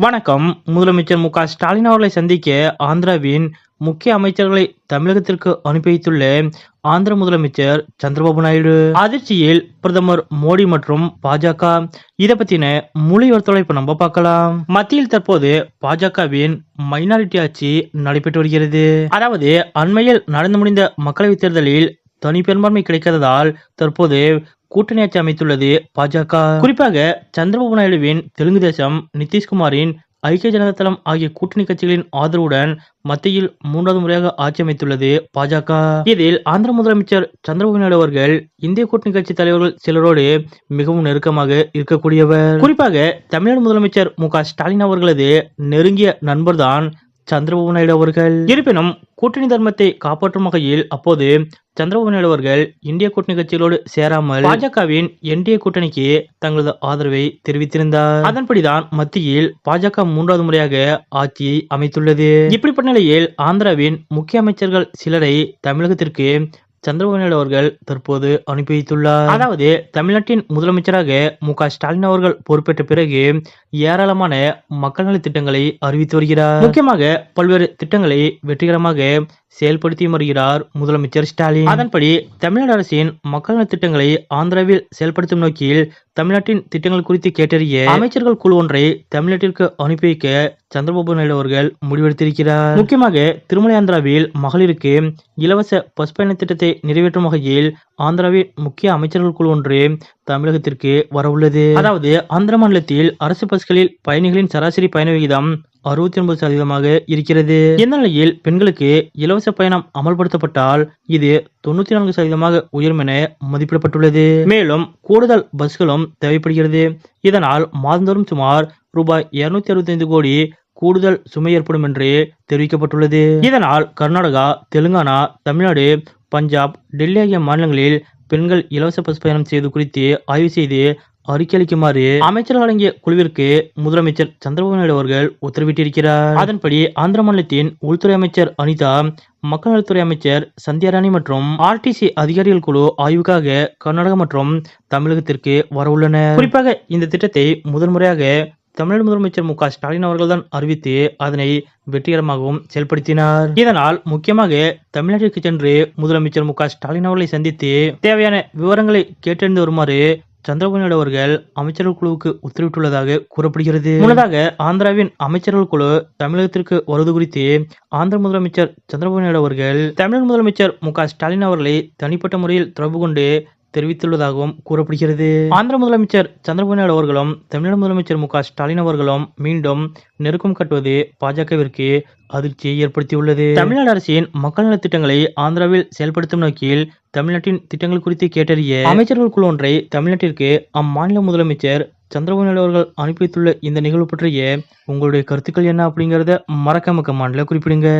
வணக்கம். முதலமைச்சர் மு க ஸ்டாலின் அவர்களை சந்திக்க ஆந்திராவின் முக்கிய அமைச்சர்களை தமிழகத்திற்கு அனுப்பி வைத்துள்ள ஆந்திர முதலமைச்சர் சந்திரபாபு நாயுடு. அதிர்ச்சியில் பிரதமர் மோடி மற்றும் பாஜக. இதை பத்தின மொழி விவரத்தோட நம்ம பார்க்கலாம். மத்தியில் தற்போது பாஜகவின் மைனாரிட்டி ஆட்சி நடைபெற்று வருகிறது. அதாவது அண்மையில் நடந்து முடிந்த மக்களவைத் தேர்தலில் தனி பெரும்பான்மை கிடைக்காததால் தற்போது கூட்டணி ஆட்சி அமைத்துள்ளது பாஜக. குறிப்பாக சந்திரபாபு நாயுடுவின் தெலுங்கு தேசம் நிதிஷ்குமாரின் ஐக்கிய ஜனதா தளம் ஆகிய கூட்டணி கட்சிகளின் ஆதரவுடன் மத்தியில் மூன்றாவது முறையாக ஆட்சி அமைத்துள்ளது பாஜக. இதில் ஆந்திர முதலமைச்சர் சந்திரபாபு நாயுடு அவர்கள் இந்திய கூட்டணி கட்சி தலைவர்கள் சிலரோடு மிகவும் நெருக்கமாக இருக்கக்கூடியவர். குறிப்பாக தமிழ்நாடு முதலமைச்சர் மு க ஸ்டாலின் அவர்களது நெருங்கிய நண்பர்தான் சந்திரபாபு நாயுடு அவர்கள். இருப்பினும் கூட்டணி தர்மத்தை காப்பாற்றும் வகையில் அப்போது சந்திரபாபு நாயுடு அவர்கள் இந்திய கூட்டணி கட்சிகளோடு சேராமல் பாஜகவின் என்டிஏ கூட்டணிக்கு தங்களது ஆதரவை தெரிவித்திருந்தார். அதன்படிதான் மத்தியில் பாஜக மூன்றாவது முறையாக ஆட்சியை அமைத்துள்ளது. இப்படிப்பட்ட நிலையில் ஆந்திராவின் முக்கிய அமைச்சர்கள் சிலரை தமிழகத்திற்கு சந்திரபாபு நாயுடு அவர்கள் தற்போது அனுப்பி வைத்துள்ளார் அதாவது தமிழ்நாட்டின் முதலமைச்சராக மு க ஸ்டாலின் அவர்கள் பொறுப்பேற்ற பிறகு ஏராளமான மக்கள் நல திட்டங்களை அறிவித்து வருகிறார். முக்கியமாக பல்வேறு திட்டங்களை வெற்றிகரமாக செயல்படுத்தி வருகிறார் முதலமைச்சர் ஸ்டாலின். அதன்படி தமிழ்நாடு அரசின் மக்கள் நல திட்டங்களை ஆந்திராவில் செயல்படுத்தும் நோக்கில் தமிழ்நாட்டின் திட்டங்கள் குறித்து கேட்டறிய அமைச்சர்கள் குழு ஒன்றை தமிழ்நாட்டிற்கு அனுப்பி வைக்க சந்திரபாபு நாயுடு அவர்கள் முடிவெடுத்திருக்கிறார். முக்கியமாக திருமலை ஆந்திராவில் மகளிருக்கு இலவச பஸ் பயண திட்டத்தை நிறைவேற்றும் வகையில் ஆந்திராவின் முக்கிய அமைச்சர்கள் குழு ஒன்று தமிழகத்திற்கு வரவுள்ளது. அதாவது ஆந்திர மாநிலத்தில் அரசு பஸ்களில் பயணிகளின் சராசரி பயண விகிதம் அறுபத்தி ஒன்பது சதவீதமாக இருக்கிறது. இந்த நிலையில் பெண்களுக்கு இலவச பயணம் அமல்படுத்தப்பட்டால் இது தொண்ணூத்தி நான்கு சதவீதமாக உயரும் என மதிப்பிடப்பட்டுள்ளது. மேலும் கூடுதல் பஸ்களும் தேவைப்படுகிறது. இதனால் மாதந்தோறும் சுமார் ரூபாய் இருநூத்தி அறுபத்தி ஐந்து கோடி கூடுதல் சுமை ஏற்படும் என்று தெரிவிக்கப்பட்டுள்ளது. இதனால் கர்நாடகா தெலுங்கானா தமிழ்நாடு பஞ்சாப் டெல்லி ஆகிய மாநிலங்களில் பெண்கள் இலவச பஸ் பயணம் செய்வது குறித்து ஆய்வு செய்து அறிக்கையளிக்குமாறு அமைச்சர்கள் அடங்கிய குழுவிற்கு முதலமைச்சர் சந்திரபாபு நாயுடு அவர்கள் உத்தரவிட்டிருக்கிறார். அதன்படி ஆந்திர மாநிலத்தின் உள்துறை அமைச்சர் அனிதா மக்கள் நலத்துறை அமைச்சர் சந்தியாராணி மற்றும் ஆர்டிசி அதிகாரிகள் குழு ஆய்வுக்காக கர்நாடகா மற்றும் தமிழகத்திற்கு வரவுள்ளனர். குறிப்பாக இந்த திட்டத்தை முதன்முறையாக தமிழக முதலமைச்சர் மு க ஸ்டாலின் அவர்கள்தான் அறிவித்து அதனை வெற்றிகரமாகவும் செயல்படுத்தினார். இதனால் முக்கியமாக தமிழ்நாட்டிற்கு சென்று முதலமைச்சர் மு க ஸ்டாலின் அவர்களை சந்தித்து தேவையான விவரங்களை கேட்டறிந்து வருமாறு சந்திரபாபு நாயுடு அவர்கள் அமைச்சர்கள் குழுவுக்கு உத்தரவிட்டுள்ளதாக கூறப்படுகிறது. முன்னதாக ஆந்திராவின் அமைச்சர்கள் குழு தமிழகத்திற்கு வருவது குறித்து ஆந்திர முதலமைச்சர் சந்திரபாபு நாயுடு அவர்கள் தமிழக முதலமைச்சர் மு ஸ்டாலின் அவர்களை தனிப்பட்ட முறையில் தொடர்பு கொண்டு தெரிவித்துள்ளதாகவும் கூறப்படுகிறது. ஆந்திர முதலமைச்சர் சந்திரபாபு நாயுடு அவர்களும் தமிழக முதலமைச்சர் மு ஸ்டாலின் அவர்களும் மீண்டும் நெருக்கம் கட்டுவது பாஜகவிற்கு அதிர்ச்சியை ஏற்படுத்தியுள்ளது. தமிழ்நாடு அரசின் மக்கள் நலத் திட்டங்களை ஆந்திராவில் செயல்படுத்தும் நோக்கில் தமிழ்நாட்டின் திட்டங்கள் குறித்து கேட்டறிய அமைச்சர்கள் குழு ஒன்றை தமிழ்நாட்டிற்கு அம்மாநில முதலமைச்சர் சந்திரபாபு நாயுடு அவர்கள் அனுப்பி வைத்துள்ள இந்த நிகழ்வு பற்றிய உங்களுடைய கருத்துக்கள் என்ன அப்படிங்கறத மறக்காம கமாண்ட்ல குறிப்பிடுங்க.